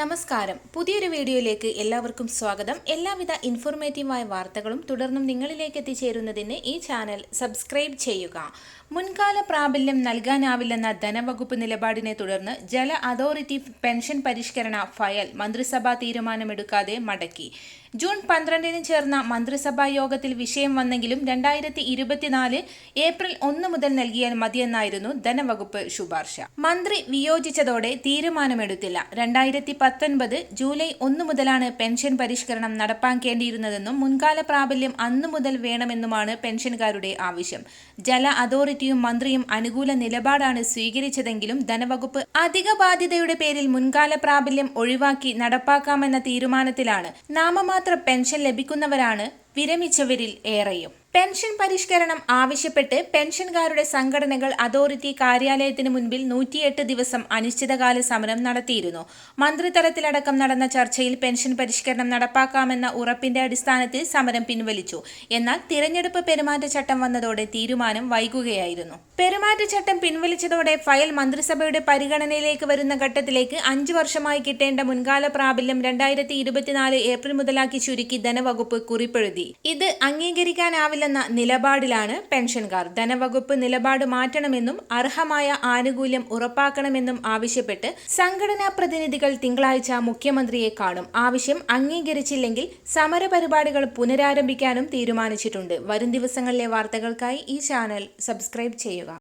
നമസ്കാരം. പുതിയൊരു വീഡിയോയിലേക്ക് എല്ലാവർക്കും സ്വാഗതം. എല്ലാവിധ ഇൻഫോർമേറ്റീവായ വാർത്തകളും തുടർന്നും നിങ്ങളിലേക്ക് എത്തിച്ചേരുന്നതിന് ഈ ചാനൽ സബ്സ്ക്രൈബ് ചെയ്യുക. മുൻകാല പ്രാബല്യം നൽകാനാവില്ലെന്ന ധനവകുപ്പ് നിലപാടിനെ തുടർന്ന് ജല അതോറിറ്റി പെൻഷൻ പരിഷ്കരണ ഫയൽ മന്ത്രിസഭാ തീരുമാനമെടുക്കാതെ മടക്കി. ജൂൺ പന്ത്രണ്ടിന് ചേർന്ന മന്ത്രിസഭാ യോഗത്തിൽ വിഷയം വന്നെങ്കിലും രണ്ടായിരത്തി ഇരുപത്തിനാല് ഏപ്രിൽ ഒന്ന് മുതൽ നൽകിയാൽ മതിയെന്നായിരുന്നു ധനവകുപ്പ് ശുപാർശ. മന്ത്രി വിയോജിച്ചതോടെ തീരുമാനമെടുത്തില്ല. രണ്ടായിരത്തി പത്തൊൻപത് ജൂലൈ ഒന്ന് മുതലാണ് പെൻഷൻ പരിഷ്കരണം നടപ്പാക്കേണ്ടിയിരുന്നതെന്നും മുൻകാല പ്രാബല്യം അന്നു മുതൽ വേണമെന്നുമാണ് പെൻഷൻകാരുടെ ആവശ്യം. ജല അതോറിറ്റിയും മന്ത്രിയും അനുകൂല നിലപാടാണ് സ്വീകരിച്ചതെങ്കിലും ധനവകുപ്പ് അധിക ബാധ്യതയുടെ പേരിൽ മുൻകാല പ്രാബല്യം ഒഴിവാക്കി നടപ്പാക്കാമെന്ന തീരുമാനത്തിലാണ്. നാമമാത്ര പെൻഷൻ ലഭിക്കുന്നവരാണ് വിരമിച്ചവരിൽ ഏറെയും. പെൻഷൻ പരിഷ്കരണം ആവശ്യപ്പെട്ട് പെൻഷൻകാരുടെ സംഘടനകൾ അതോറിറ്റി കാര്യാലയത്തിന് മുൻപിൽ നൂറ്റിയെട്ട് ദിവസം അനിശ്ചിതകാല സമരം നടത്തിയിരുന്നു. മന്ത്രിതലത്തിലടക്കം നടന്ന ചർച്ചയിൽ പെൻഷൻ പരിഷ്കരണം നടപ്പാക്കാമെന്ന ഉറപ്പിന്റെ അടിസ്ഥാനത്തിൽ സമരം പിൻവലിച്ചു. എന്നാൽ തിരഞ്ഞെടുപ്പ് പെരുമാറ്റച്ചട്ടം വന്നതോടെ തീരുമാനം വൈകുകയായിരുന്നു. പെരുമാറ്റച്ചട്ടം പിൻവലിച്ചതോടെ ഫയൽ മന്ത്രിസഭയുടെ പരിഗണനയിലേക്ക് വരുന്ന ഘട്ടത്തിലേക്ക് അഞ്ചു വർഷമായി കിട്ടേണ്ട മുൻകാല പ്രാബല്യം രണ്ടായിരത്തി ഏപ്രിൽ മുതലാക്കി ചുരുക്കി ധനവകുപ്പ് കുറിപ്പെഴുതി. ഇത് അംഗീകരിക്കാനാവില്ലെന്ന നിലപാടിലാണ് പെൻഷൻകാർ. ധനവകുപ്പ് നിലപാട് മാറ്റണമെന്നും അർഹമായ ആനുകൂല്യം ഉറപ്പാക്കണമെന്നും ആവശ്യപ്പെട്ട് സംഘടനാ പ്രതിനിധികൾ തിങ്കളാഴ്ച മുഖ്യമന്ത്രിയെ കാണും. ആവശ്യം അംഗീകരിച്ചില്ലെങ്കിൽ സമരപരിപാടികൾ പുനരാരംഭിക്കാനും തീരുമാനിച്ചിട്ടുണ്ട്. വരും ദിവസങ്ങളിലെ വാർത്തകൾക്കായി ഈ ചാനൽ സബ്സ്ക്രൈബ് ചെയ്യുക.